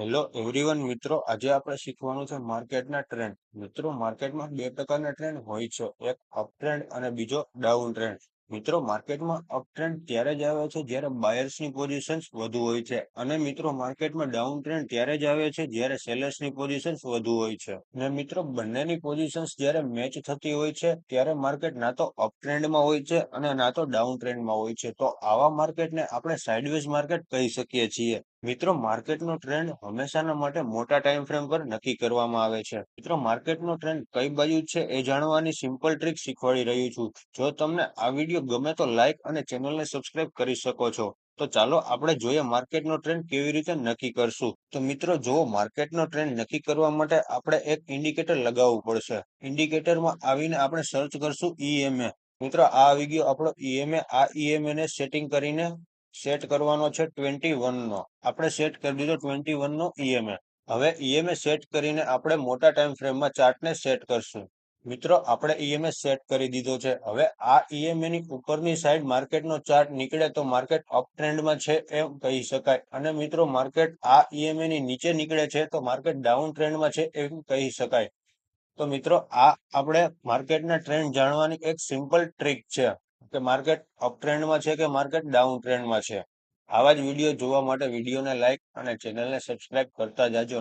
Hello everyone મિત્રો. આજે આપણે શીખવાનું છે માર્કેટના ટ્રેન્ડ મિત્રો, માર્કેટમાં બે પ્રકારના ટ્રેન્ડ હોય છે. એક અપ ટ્રેન્ડ અને બીજો ડાઉન ટ્રેન્ડ મિત્રો, માર્કેટમાં અપ ટ્રેન્ડ ત્યારે જ આવે છે જ્યારે બાયર્સની પોઝિશન્સ વધુ હોય છે. અને મિત્રો, માર્કેટમાં ડાઉન ટ્રેન્ડ ત્યારે જ આવે છે જ્યારે સેલર્સની પોઝિશન્સ વધુ હોય છે. અને મિત્રો, બંનેની પોઝિશન્સ જ્યારે મેચ થતી હોય છે ત્યારે માર્કેટ ના તો અપ ટ્રેન્ડમાં હોય છે અને ના તો ડાઉન ટ્રેન્ડમાં હોય છે. તો આવા માર્કેટને આપણે સાઇડવેઝ માર્કેટ કહી શકીએ છીએ. મિત્રો, માર્કેટનો ટ્રેન્ડ હંમેશાના માટે મોટા ટાઈમ ફ્રેમ પર નક્કી કરવામાં આવે છે. મિત્રો, માર્કેટનો ટ્રેન્ડ કઈ બાજુ છે એ જાણવાની સિમ્પલ ટ્રીક શીખવાડી રહ્યું છું. જો તમને આ વીડિયો ગમે તો લાઈક અને ચેનલને સબસ્ક્રાઇબ કરી શકો છો. તો ચાલો આપણે જોઈએ માર્કેટનો ટ્રેન્ડ કેવી રીતે નક્કી કરશું. તો મિત્રો જો માર્કેટનો ટ્રેન્ડ નક્કી કરવા માટે આપણે એક ઇન્ડિકેટર લગાવવું પડશે. ઇન્ડિકેટરમાં આવીને આપણે સર્ચ કરશું ઈએમએ મિત્રો, આ આવી ગયો આપણો ઈએમએ આ ઈએમએ ને સેટિંગ કરીને સેટ કરવાનો છે ટ્વેન્ટી નો. આપણે સેટ કરી દીધો ટ્વેન્ટી નો ઈએમએ હવે ઈએમએ સેટ કરીને આપણે મોટા ટાઈમ ફ્રેમમાં ચાર્ટને સેટ કરશું. મિત્રો, આપણે ઈએમએ સેટ કરી દીધો છે. હવે આ ઈએમએ ની ઉપરની સાઈડ માર્કેટનો ચાર્ટ નીકળે તો માર્કેટ અપ ટ્રેન્ડમાં છે એમ કહી શકાય. અને મિત્રો માર્કેટ આ ઈએમએ ની નીચે નીકળે છે તો માર્કેટ ડાઉન ટ્રેન્ડમાં છે એમ કહી શકાય. તો મિત્રો, આ આપણે માર્કેટના ટ્રેન્ડ જાણવાની એક સિમ્પલ ટ્રીક છે. કે માર્કેટ અપ ટ્રેન્ડમાં છે કે માર્કેટ ડાઉન ટ્રેન્ડમાં છે? આવા જ વીડિયો જોવા માટે વિડીયોને લાઇક અને ચેનલને સબસ્ક્રાઇબ કરતા જાજો